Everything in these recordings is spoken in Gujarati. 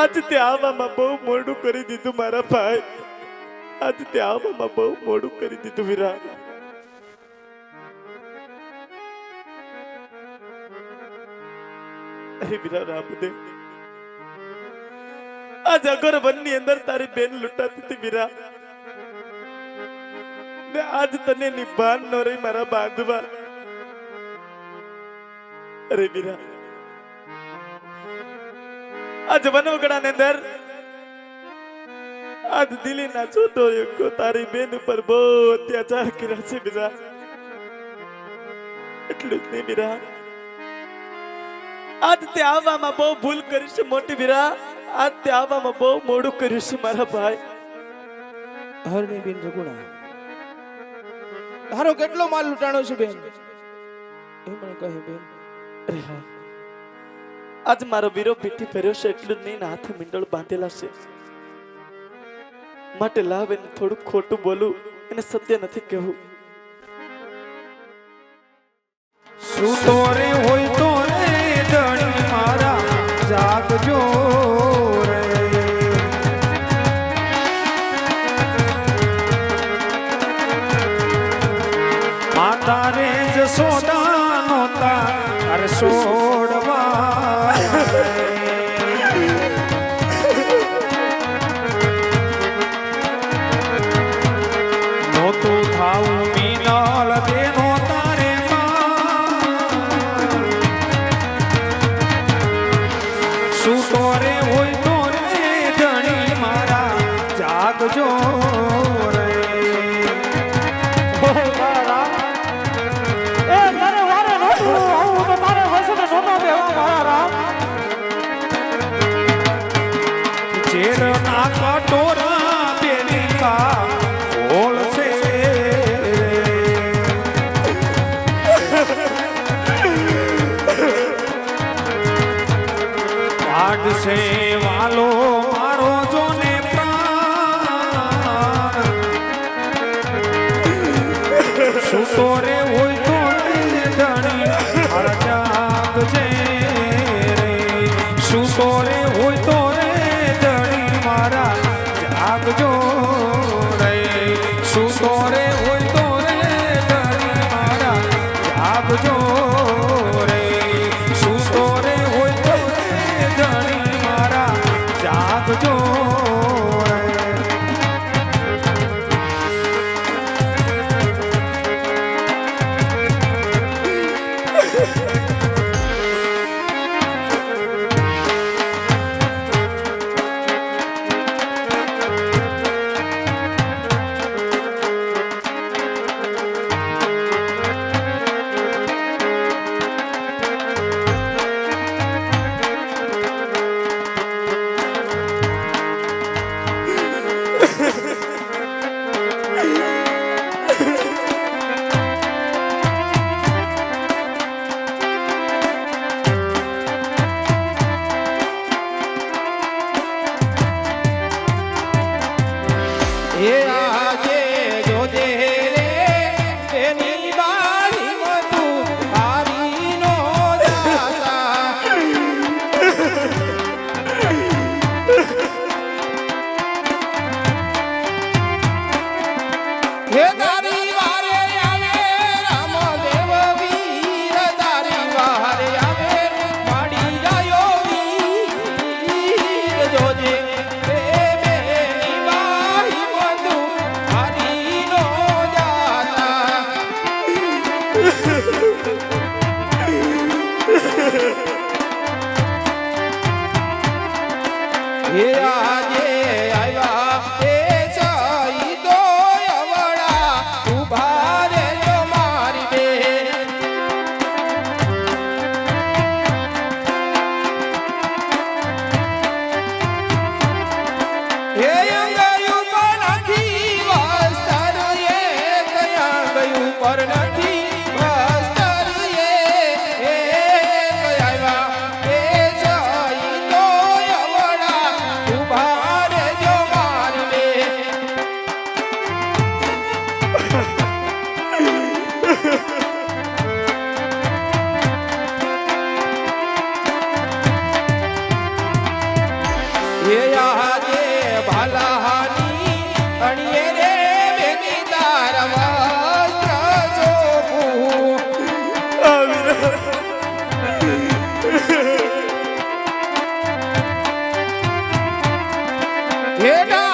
આજ તે આવવામાં બહુ મોડું કરી દીધું મારા ભાઈ. આજ તે આવવામાં બહુ મોડું કરી દીધું વિરા અરે વિરા રામદેવ આજ અગર વનની અંદર તારી બેન લૂંટાતી હતી વિરા ને આજ તને નિભાન ન રહી મારા બાંધવા. અરે બીરા આજ વનવગડા ની અંદર આજ દિલ્હી ના છોટો યકો તારી બેન ઉપર બહુ અત્યાચાર કર્યા છે બીજા એટલું જ નહીં બીરા આજ તે આવવામાં બહુ ભૂલ કરી છે મોટી બીરા આજ તે આવવામાં બહુ મોડું કર્યું છે મારા ભાઈ. હરણી બેન રઘુણા. તારો કેટલો માલ લૂંટાણો છે બેન? એ મને કહે બેન અરે હા. આજ મારો વીરો પીઠી ફેર્યો છે, એટલું નહીં હાથે મીંડળ બાંધેલા છે. માટે લાવ એને થોડું ખોટું બોલું, એને સત્ય નથી કહેવું. શું હોય તો રે, ધણી મારા, જાગજો માતા રે જસોદા નોતા અરે ચેર ના કટોરા બેરી ઓળ Só. Yeah.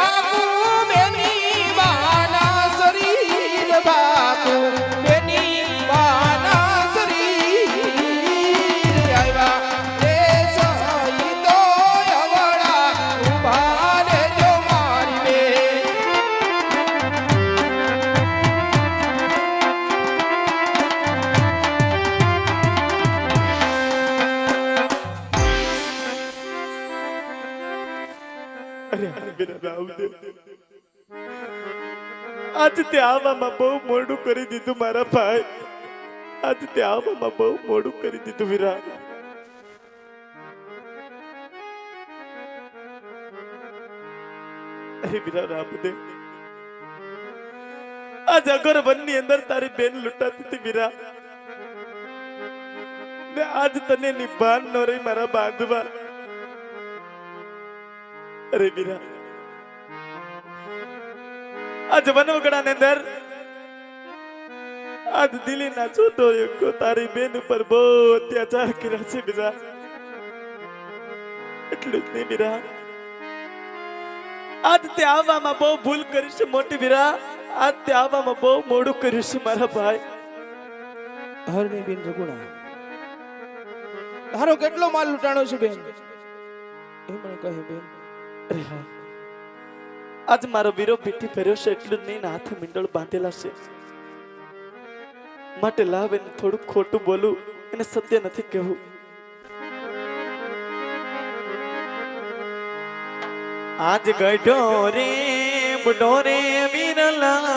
આજ તે આવવામાં બહુ મોડું કરી દીધું મારા ભાઈ. આજ તે આવવામાં બહુ મોડું કરી દીધું વિરા અરે વિરા રામદેવ આજ અગર વનની અંદર તારી બેન લૂંટાતી હતી વીરા ને આજ તને નિભાન ન રહી મારા બાંધવા. અરે વીરા આજ વનવગડાની અંદર આજ દિલ્હીના છોટો યુગો તારી બેન ઉપર બહુ અત્યાચાર કર્યા છે બીજા. એટલું જ નહીં બીરા આજ તે આવવામાં બહુ ભૂલ કરી છે મોટી બીરા આજ તે આવવામાં બહુ મોડું કર્યું છે મારા ભાઈ. હરણી બેન રઘુણા તારો કેટલો માલ લૂંટાણો છે બેન. એ કહે બેન, અરે હા. આજ મારો વીરો પીઠી ફેર્યો છે એટલું નહીં હાથે મીંડળ બાંધેલા છે. માટે લાવ એને થોડું ખોટું બોલું, એને સત્ય નથી કહેવું. આજ ગઢો રે બડો રે, વીરલા.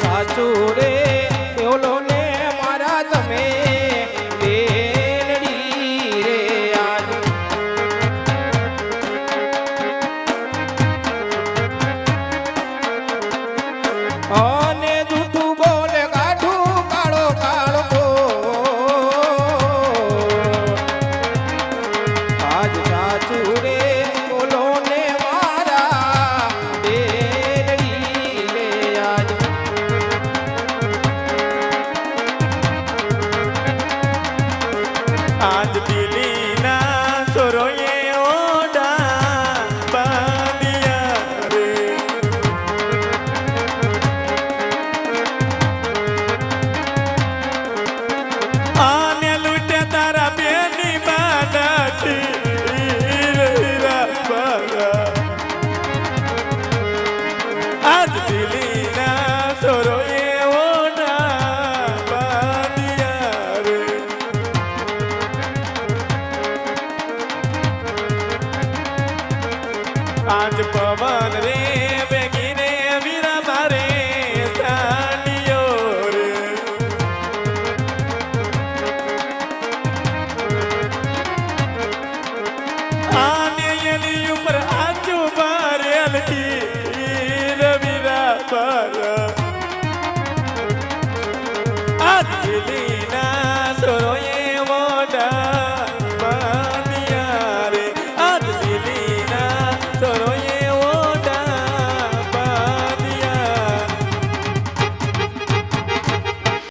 સાચું રે ઓલો ને મારા તમે. આજ દિલ્હીના દિલના સોરોએ